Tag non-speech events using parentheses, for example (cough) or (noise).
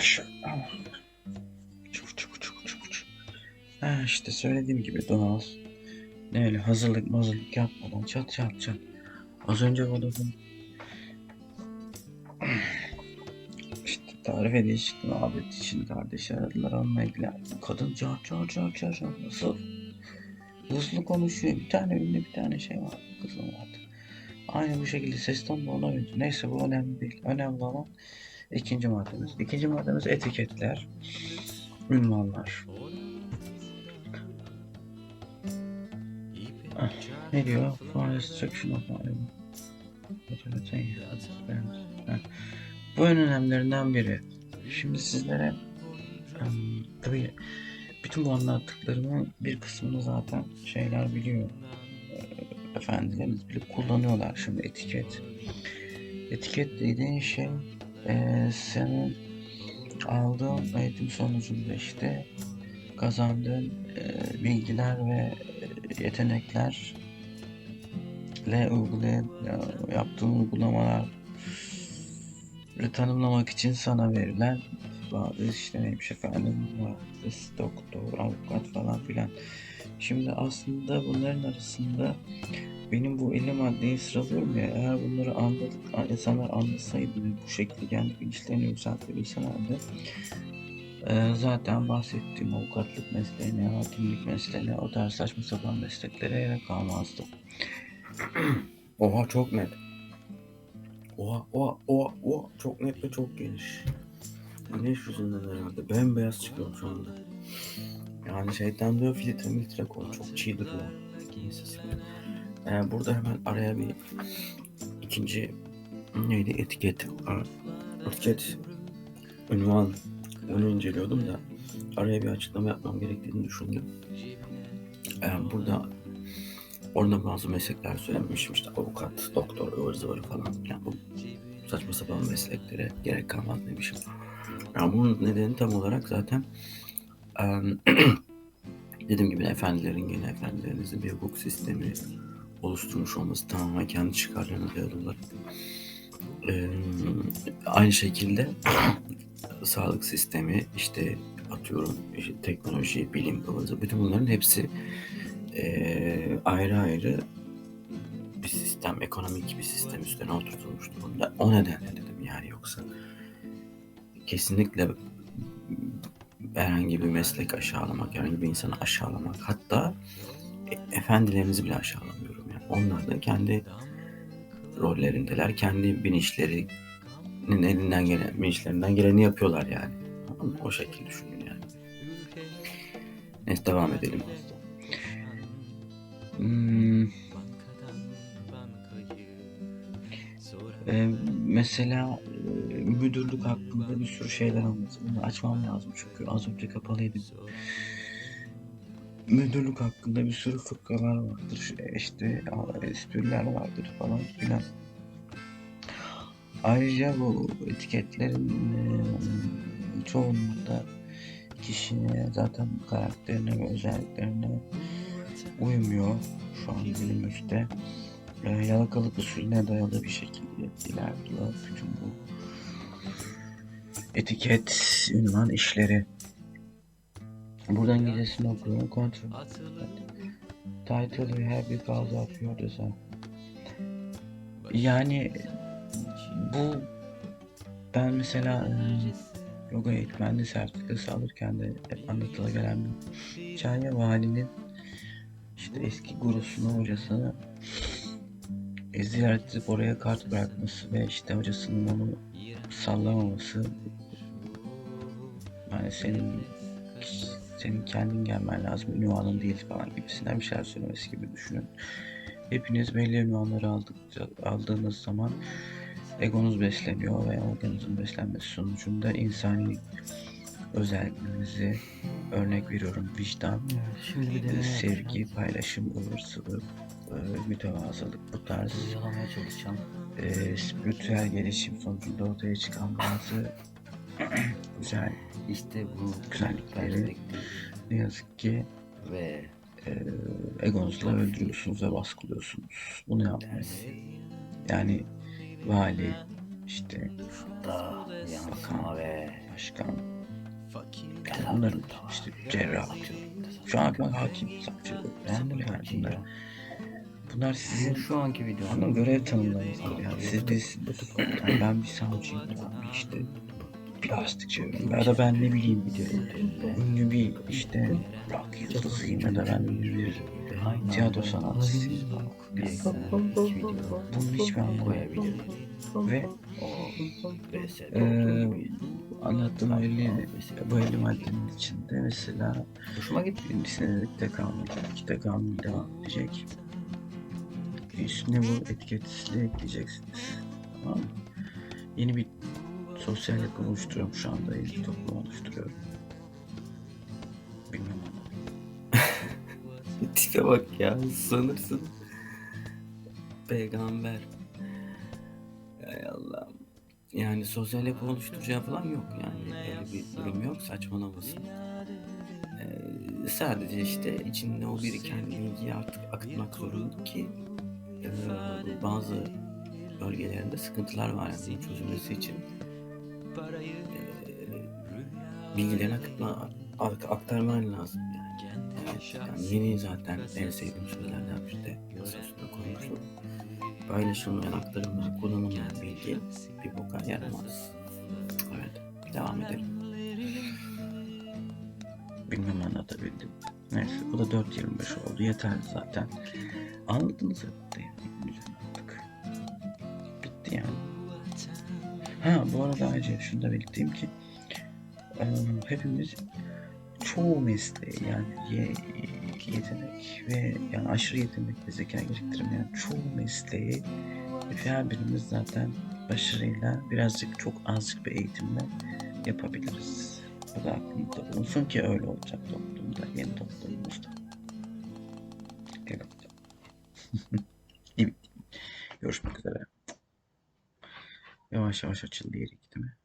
Şu, ah. Çukur çukur çukur çukur. Ha işte söylediğim gibi Donald. Ne öyle hazırlık mazırlık yapmadan çat çat çat. Az önce Vodafone işte tarif ediş muhabbet için kardeşi aradılar onunla ilgili. Kadın car car car car car nasıl hızlı konuşuyor. Bir tane ünlü bir tane şey var. Kızım vardı. Aynı bu şekilde ses tonu ona benziyor. Neyse bu önemli değil. Önemli olan ikinci maddemiz. İkinci maddemiz etiketler. Ünvanlar. Ah, ne diyor? For restriction of. Bu en önemlilerinden biri. Şimdi sizlere tabii bütün bu anlattıklarımın bir kısmını zaten şeyler biliyor. Eee, Efendilerimiz bile kullanıyorlar şimdi etiket. Etiket dediğin şey eee, senin aldığın eğitim sonucunda işte kazandığın eee, bilgiler ve eee, yeteneklerle uygulayan yaptığın uygulamalar tanımlamak için sana verilen bazı işte neymiş efendim mühendis, doktor, avukat falan filan. Şimdi aslında bunların arasında benim bu 50 maddeyi sıralıyorum ya eğer bunları anladık insanlar anlasaydı ve bu şekilde kendi bilinçlerini yükseltebilselerdi e, zaten bahsettiğim avukatlık mesleğine, hakimlik mesleğine, o tarz saçma sapan mesleklere yer kalmazdı. (clears throat) Oha çok net. Oha oha oha oha çok net ve çok geniş. Güneş yüzünden herhalde bembeyaz çıkıyor şu anda. Yani şeytan diyor filtre miltre koy çok çiğ duruyor. Ee, burada hemen araya bir ikinci neydi etiket. Etiket ünvan onu inceliyordum da araya bir açıklama yapmam gerektiğini düşündüm. Ee, burada Orada bazı meslekler söylemişim işte avukat, doktor, ıvır zıvır falan. Yani bu saçma sapan mesleklere gerek kalmaz demişim. Yani bunun nedeni tam olarak zaten (clears throat) dediğim gibi efendilerin gene efendilerinizin bir hukuk sistemi oluşturmuş olması tamamen kendi çıkarlarına dayalı olarak. Em, aynı şekilde (clears throat) sağlık sistemi işte atıyorum işte teknoloji, bilim, zıvır bütün bunların hepsi eee, ayrı ayrı bir sistem, ekonomik bir sistem üstüne oturtulmuş durumda. O nedenle dedim yani yoksa kesinlikle herhangi bir meslek aşağılamak, herhangi bir insanı aşağılamak hatta e- efendilerinizi bile aşağılamıyorum yani. Onlar da kendi rollerindeler, kendi bilinçlerinin elinden gelen, bilinçlerinden geleni yapıyorlar yani. O şekilde düşünün yani. Neyse devam edelim. Hmm. Ee, mesela e, müdürlük hakkında bir sürü şeyler. Bunu açmam lazım çünkü az önce kapalıydı. Müdürlük hakkında bir sürü fıkralar vardır. işte espriler vardır falan filan. Ayrıca bu etiketlerin çoğunluğunda kişinin zaten karakterine ve özelliklerine uymuyor şu an günümüzde. Yalakalık usulüne dayalı bir şekilde ilerliyor bütün bu etiket, ünvan işleri. Buradan gecesini okuyorum. Kontrol. Title we have because of your design. Yani bu ben mesela e, yoga eğitmenliği sertifikası alırken de hep anlatıla gelen bir hikaye valinin işte eski gurusunu hocasını e, ziyaret edip oraya kart bırakması ve işte hocasının onu sallamaması yani senin senin kendin gelmen lazım ünvanın değil falan gibisinden bir şeyler söylemesi gibi düşünün. Hepiniz belli ünvanları aldıkça, aldığınız zaman egonuz besleniyor ve organınızın beslenmesi sonucunda insani özelliklerinizi örnek veriyorum vicdan, Şimdi e, sevgi, paylaşım, ıvır zıvır, e, mütevazılık bu tarz e, spiritüel gelişim sonucunda ortaya çıkan bazı (clears throat) güzel İşte bu Güzellikleri. Ne yazık ki ve e, egonuzla öldürüyorsunuz ve baskılıyorsunuz. Bunu yapmayın. Yani vali, işte Da yansıma ve başkan, abi. işte cerrah, şu an ben hakim, savcı, öğrendim yani bunları. Bunlar Sizin şu anki videonun görev tanımlarınız yani siz biz yani ben bir savcıyım ben bir işte plastikçiyim ya da ben ne bileyim ünlü bir işte rock yıldızıyım ya da ben ünlü bir tiyatro sanatçısıyım bir iki Bunun hiçbir anlamı yok. koyabilir. Ve. Eee, anlattığım belli bu 50 maddenin içinde mesela Hoşuma gitti. bir senelikte kalmayacak, ikide kalmaya devam edecek. Üstüne bu etiketli ekleyeceksiniz. Tamam mı? Yeni bir sosyal yapı oluşturuyorum şu anda. Bir toplum oluşturuyorum. Bilmem. (laughs) Tipe bak ya sanırsın. Peygamber. Hay Allah'ım. Yani sosyal yapı oluşturacağı falan yok yani. Öyle bir durum yok saçmalamasın. Ee, sadece işte içinde o biriken bilgiyi artık akıtmak zorunda ki e, bazı bölgelerinde sıkıntılar var yani çözülmesi için bilgilerini akıtma, ak- aktarman lazım yani. Evet, yani yeni zaten en sevdiğim sözlerden biri de sözüne koymuşum. Paylaşılmayan, aktarılmayan, kullanılmayan bilgi bir boka yaramaz. Evet, devam edelim. Bilmem anlatabildim. Neyse bu da 4.25 oldu. Yeterli zaten. Anladınız herhalde. yani. Ha bu arada ayrıca şunu da belirteyim ki hepimiz çoğu mesleği yani ye, yetenek ve yani aşırı yetenek ve zeka gerektirmeyen çoğu mesleği her birimiz zaten başarıyla birazcık çok azıcık bir eğitimle yapabiliriz. Bu da aklımda bulunsun ki öyle olacak toplumda, yeni toplumumuzda. (laughs) Evet. Görüşmek üzere. Yavaş yavaş açıl diğer değil mi?